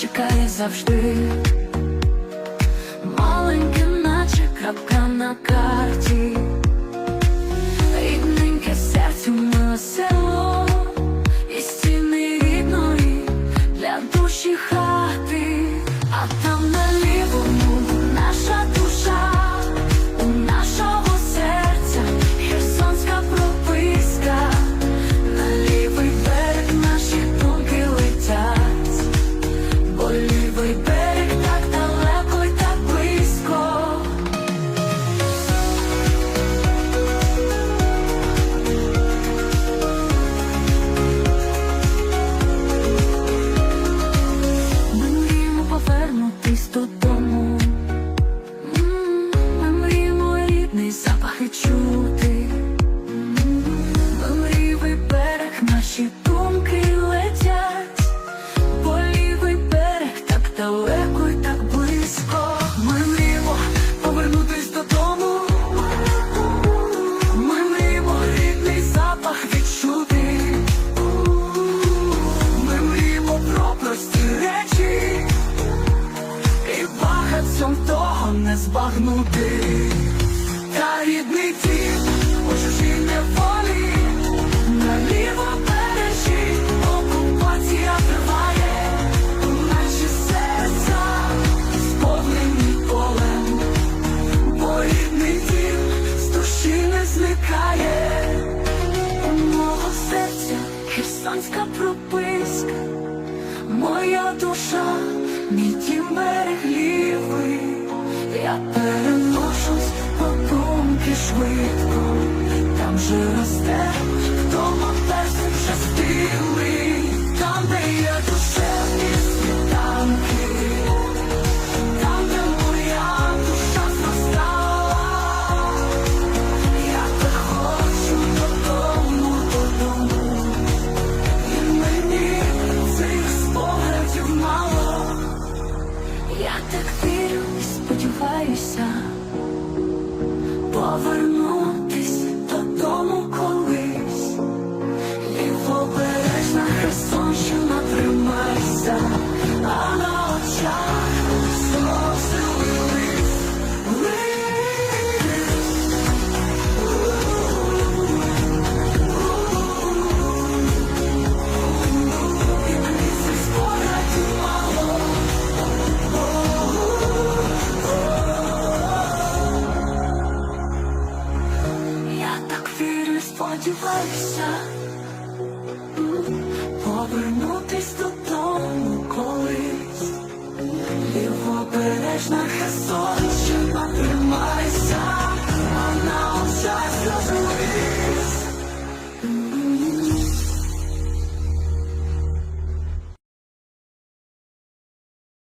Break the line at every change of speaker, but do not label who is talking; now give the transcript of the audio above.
чекає завжди. Маленьке, наче крапка на карті, рідненьке серцю миле село, наші думки летять. Бо лівий берег так далеко й так близько. Ми мріємо повернутись додому. Ми мріємо рідний запах відчути. Ми мріємо про прості речі, і багатцям того не збагнути. Та рідний дім не зникає. У мого серця херсонська прописка, моя душа, мій тім береглівий, я переношусь по думки швидко, там же росте, хто персик частилий, там, повернутись додому колись. Лівобережна Херсонщина тримайся, і сподіваюся повернутись додому колись. і в обережна Херсонщина